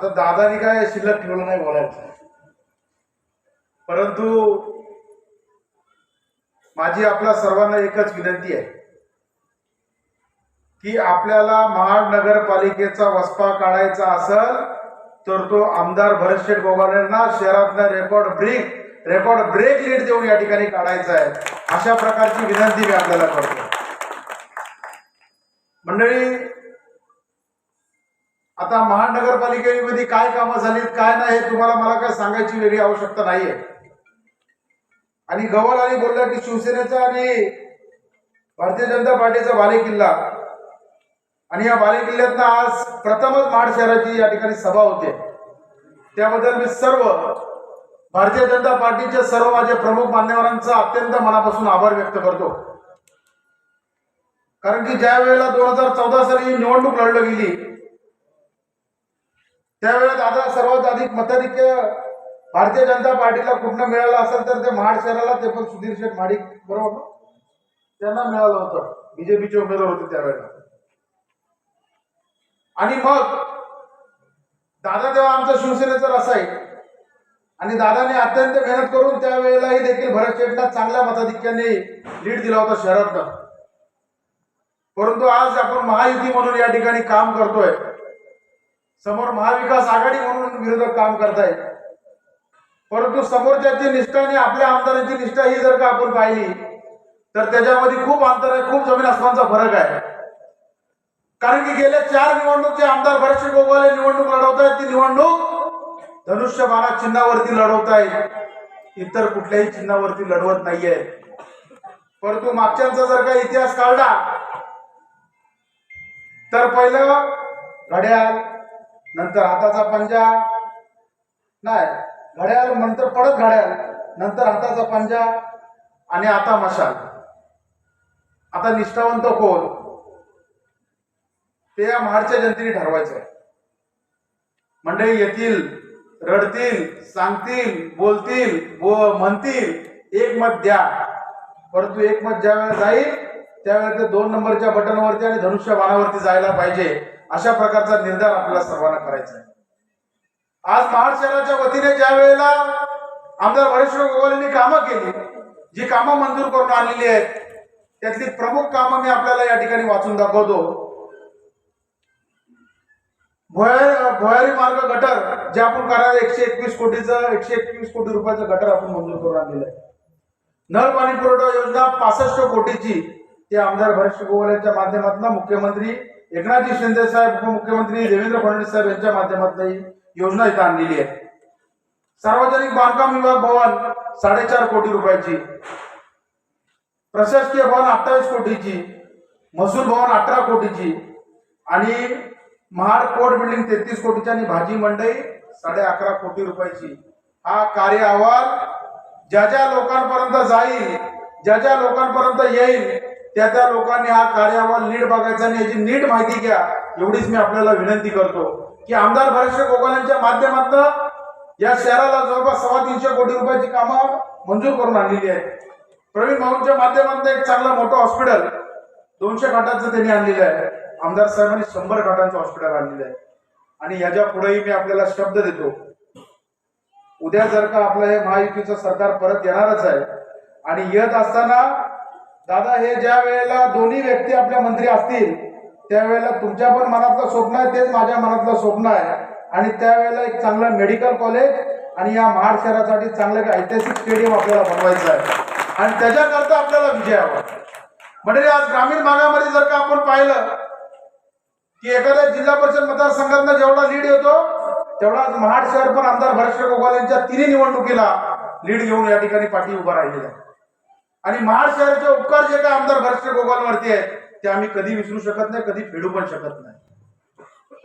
आता दादानी काय शिल्लक ठेवलं नाही बोलायचं. परंतु माझी आपल्या सर्वांना एकच विनंती आहे की आपल्याला महानगरपालिकेचा वसपा काढायचा असेल तर तो आमदार भरतशेठ गोगालेंना शहरातला record break record break lead देऊन या ठिकाणी काढायचा आहे. अशा प्रकारची विनंती मी आपल्याला करतो मंडळी आता महानगरपालिकेमध्ये काय कामं झालीत काय नाही हे तुम्हाला मला काय सांगायची वेगळी आवश्यकता नाहीये. आणि गवळ आणि बोलला की शिवसेनेचा आणि भारतीय जनता पार्टीचा बालेकिल्ला. आणि या बालेकिल्ल्यातनं आज प्रथमच महाड शहराची या ठिकाणी सभा होते. त्याबद्दल मी सर्व भारतीय जनता पार्टीच्या सर्व माझे प्रमुख मान्यवरांचा अत्यंत मनापासून आभार व्यक्त करतो. कारण की ज्या वेळेला दोन हजार चौदा साली निवडणूक लढलं गेली त्यावेळेला दादा सर्वात अधिक मताधिक्य भारतीय जनता पार्टीला कुठनं मिळालं असेल तर ते महाड शहराला ते पण सुधीर शेठ माडिक बरोबर ना? त्यांना मिळालं होतं. बीजेपीचे उमेदवार होते त्यावेळेला. आणि मग दादा तेव्हा आमचा शिवसेनेचा रस आहे आणि दादाने अत्यंत मेहनत करून त्यावेळेलाही देखील भरत शेठला चांगल्या मताधिक्याने लीड दिला होता शहरातनं. परंतु आज आपण महायुती म्हणून या ठिकाणी काम करतोय. समोर महाविकास आघाडी म्हणून विरोधक काम करतायत. परंतु समोरच्याची निष्ठा आणि आपल्या आमदारांची निष्ठा ही जर का आपण पाहिली तर त्याच्यामध्ये खूप अंतर आहे खूप जमीन आसमानचा फरक आहे. कारण की गेल्या चार निवडणूकचे आमदार बरेचसे गोगोले निवडणूक लढवत आहेत ती निवडणूक धनुष्यबाणा चिन्हावरती लढवत इतर कुठल्याही चिन्हावरती लढवत नाहीये. परंतु मागच्यांचा जर का इतिहास काढला तर पहिलं घड्याळ नंतर हाताचा पंजा. नाही घड्याळ नंतर पडत घड्याळ. नंतर हाताचा पंजा आणि आता मशाल. आता निष्ठावंत कोण? ते या महाडच्या जनतेने ठरवायचं आहे. मंडळी येतील रडतील सांगतील बोलतील बो म्हणतील एक मत द्या. परंतु एक मत ज्या वेळेला जाईल त्यावेळेला ते दोन नंबरच्या बटनवरती आणि धनुष्य बाणावरती जायला पाहिजे. अशा प्रकारचा निर्धार आपल्याला सर्वांना करायचा आहे. आज महाड शहराच्या वतीने ज्या वेळेला आमदार वरेश्वर गोवाल कामं केली जी कामं मंजूर करून आणलेली आहेत त्यातली प्रमुख कामं मी आपल्याला या ठिकाणी वाचून दाखवतो. भुयारी मार्ग गटर जे आपण करायला एकशे एकवीस कोटीचं एकशे एकवीस कोटी रुपयाचं गटर आपण मंजूर करून आणलेलं आहे. नळ पाणी पुरवठा योजना पासष्ट कोटीची ते आमदार भरेश गोवाल यांच्या माध्यमातून मुख्यमंत्री एकनाथजी शिंदे साहेब उपमुख्यमंत्री देवेंद्र फडणवीस साहेब यांच्या माध्यमातून ही योजना इथं आणलेली आहे. सार्वजनिक बांधकाम विभाग भवन साडेचार कोटी रुपयाची. प्रशासकीय भवन अठ्ठावीस कोटीची. महसूल भवन अठरा कोटीची. आणि महाड कोर्ट बिल्डिंग तेहतीस कोटीची आणि भाजी मंडई साडे अकरा कोटी रुपयाची. हा कार्य अहवाल ज्या ज्या लोकांपर्यंत जाईल ज्या ज्या लोकांपर्यंत येईल त्या त्या लोकांनी हा कार्यावर नीट बघायचा आणि याची नीट माहिती घ्या. एवढीच मी आपल्याला विनंती करतो. की आमदार भरतशे गोगलांच्या माध्यमातून या शहराला जवळपास सव्वा तीनशे कोटी रुपयाची कामं मंजूर करून आणलेली आहेत. प्रवीण भाऊंच्या माध्यमातून एक चांगलं मोठं हॉस्पिटल दोनशे खाटांचं त्यांनी आणलेलं आहे. आमदार साहेबांनी शंभर खाटांचं हॉस्पिटल आणलेलं आहे. आणि याच्या पुढेही मी आपल्याला शब्द देतो. उद्या जर का आपलं हे महायुतीचं सरकार परत येणारच आहे आणि येत असताना दादा हे ज्या वेळेला दोन्ही व्यक्ती आपल्या मंत्री असतील त्यावेळेला तुमच्या पण मनातलं स्वप्न आहे तेच माझ्या मनातलं स्वप्न आहे. आणि त्यावेळेला एक चांगलं मेडिकल कॉलेज आणि या महाड शहरासाठी चांगलं एक ऐतिहासिक स्टेडियम आपल्याला बनवायचं आहे. आणि त्याच्याकरता आपल्याला विजय हवा. म्हणजे आज ग्रामीण भागामध्ये जर का आपण पाहिलं की एखाद्या जिल्हा परिषद मतदारसंघातनं जेवढा लीड येतो तेवढा आज महाड शहर पण आमदार भरत गोगाल यांच्या तिन्ही निवडणुकीला लीड घेऊन या ठिकाणी पाठी उभा राहिलेला आहे. आणि महाड शहराचे उपकार जे काय आमदार भरत गोगालवरती आहेत ते आम्ही कधी विसरू शकत नाही कधी फेडू पण शकत नाही.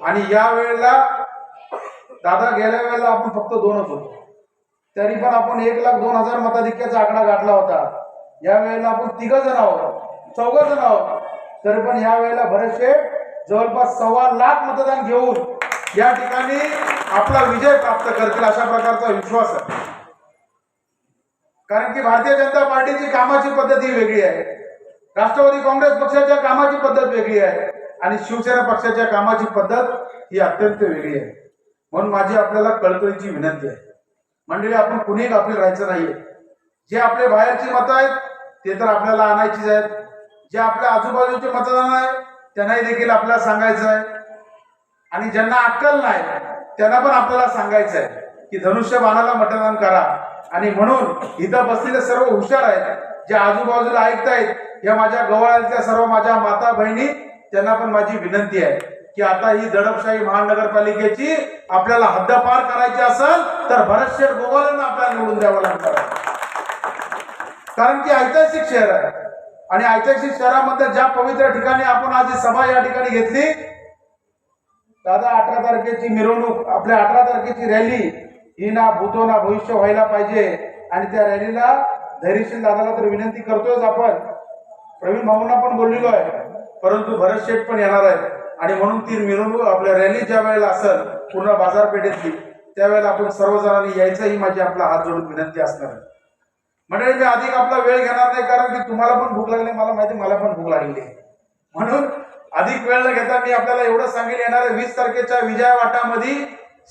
आणि या वेळेला दादा गेल्या वेळेला आपण फक्त दोनच होतो. तरी पण आपण एक लाख दोन हजार मताधिक्याचा आकडा गाठला होता. या वेळेला आपण तिघ जण आहोत चौघ जण आहोत. तरी पण या वेळेला बरेचसे जवळपास सव्वा लाख मतदान घेऊन या ठिकाणी आपला विजय प्राप्त करतील अशा प्रकारचा विश्वास आहे. कारण की भारतीय जनता पार्टीची कामाची पद्धत ही वेगळी आहे. राष्ट्रवादी काँग्रेस पक्षाच्या कामाची पद्धत वेगळी आहे आणि शिवसेना पक्षाच्या कामाची पद्धत ही अत्यंत वेगळी आहे. म्हणून माझी आपल्याला कळकळीची विनंती आहे. मंडळी आपण कुणीही गाफील राहायचं नाहीये. जे आपले बाहेरची मतं आहेत ते तर आपल्याला आणायचीच आहेत. जे आपल्या आजूबाजूचे मतदान आहे त्यांनाही देखील आपल्याला सांगायचं आहे. आणि ज्यांना अक्कल नाही त्यांना पण आपल्याला सांगायचं आहे की धनुष्य बाणाला मतदान करा. आणि म्हणून इथं बसलेले सर्व हुशार आहेत जे आजूबाजूला ऐकतायत या माझ्या गवळातल्या सर्व माझ्या माता बहिणी त्यांना पण माझी विनंती आहे की आता ही दडपशाही महानगरपालिकेची आपल्याला हद्दपार करायची असेल तर भरत शेठ गोवालांना आपल्याला निवडून द्यावं लागणार कारण की ऐतिहासिक शहर आहे. आणि ऐतिहासिक शहरामध्ये ज्या पवित्र ठिकाणी आपण आज सभा या ठिकाणी घेतली दादा अठरा तारखेची मिरवणूक आपल्या अठरा तारखेची रॅली ही ना भूतो ना भविष्य व्हायला पाहिजे. आणि त्या रॅलीला धैर्यशील दादाला तर विनंती करतोयच आपण. प्रवीण भाऊंना पण बोललेलो आहे. परंतु भरत शेठ पण येणार आहे आणि म्हणून ती मिरवणूक आपल्या रॅली ज्या वेळेला असेल पूर्ण बाजारपेठेतली त्यावेळेला आपण सर्वजणांनी यायचं ही माझी आपला हात जोडून विनंती असणार आहे. मंडळी मी अधिक आपला वेळ घेणार नाही कारण की तुम्हाला पण भूक लागली मला माहिती मला पण भूक लागलेली आहे. म्हणून अधिक वेळ न घेता मी आपल्याला एवढं सांगेल येणाऱ्या वीस तारखेच्या विजया वाटामध्ये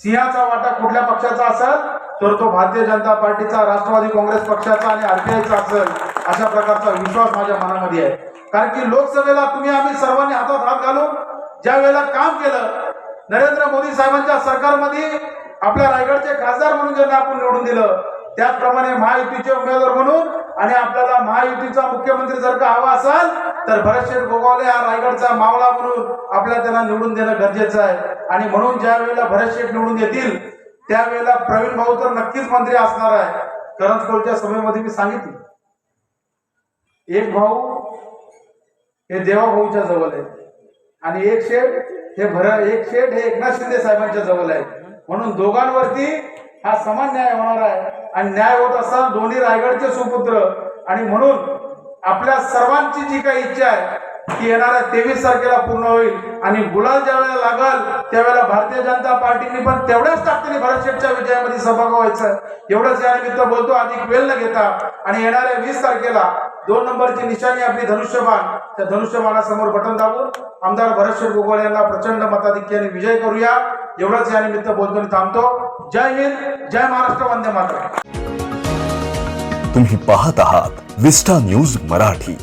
सिंहाचा वाटा कुठल्या पक्षाचा असेल तर तो भारतीय जनता पार्टीचा राष्ट्रवादी काँग्रेस पक्षाचा आणि आरपीआयचा असेल अशा प्रकारचा विश्वास माझ्या मनामध्ये आहे. कारण की लोकसभेला तुम्ही आम्ही सर्वांनी हातात हात घालून ज्या वेळेला काम केलं नरेंद्र मोदी साहेबांच्या सरकारमध्ये आपल्या रायगडचे खासदार म्हणून ज्यांना आपण निवडून दिलं त्याचप्रमाणे महायुतीचे उमेदवार म्हणून आणि आपल्याला महायुतीचा मुख्यमंत्री जर का हवा असाल तर भरतशेठ गोगावले हा रायगडचा मावळा म्हणून आपल्याला त्यांना निवडून देणं गरजेचं आहे. आणि म्हणून ज्या वेळेला भरतशेठ निवडून येतील त्यावेळेला प्रवीण भाऊ तर नक्कीच मंत्री असणार आहे. करंजकोलच्या सभेमध्ये मी सांगितलं. एक भाऊ हे देवाभाऊच्या जवळ आहे. आणि एक शेठ हे भर एक शेठ हे एकनाथ शिंदे साहेबांच्या जवळ आहे. म्हणून दोघांवरती हा समान न्याय होणार आहे. आणि न्याय होत असताना दोन्ही रायगडचे सुपुत्र. आणि म्हणून आपल्या सर्वांची जी काही इच्छा आहे ती येणाऱ्या तेवीस तारखेला पूर्ण होईल. आणि गुलाल ज्या वेळेला लागल त्यावेळेला भारतीय जनता पार्टीने पण तेवढ्याच ताकदीने भरत शेठच्या विजयामध्ये सहभाग व्हायचं. एवढंच या निमित्त बोलतो अधिक वेळ न घेता. आणि येणाऱ्या वीस तारखेला दोन नंबरची निशाणी आपली धनुष्यबाण. त्या धनुष्यबाणासमोर बटन दाबून आमदार भरत शेठ गोगोळ यांना प्रचंड मताधिक्याने विजय करूया. एवढंच या निमित्त बोलतो थांबतो. जय हिंद जय महाराष्ट्र वंदे मातरम. तुम्ही पाहत आहात विस्टा न्यूज मराठी.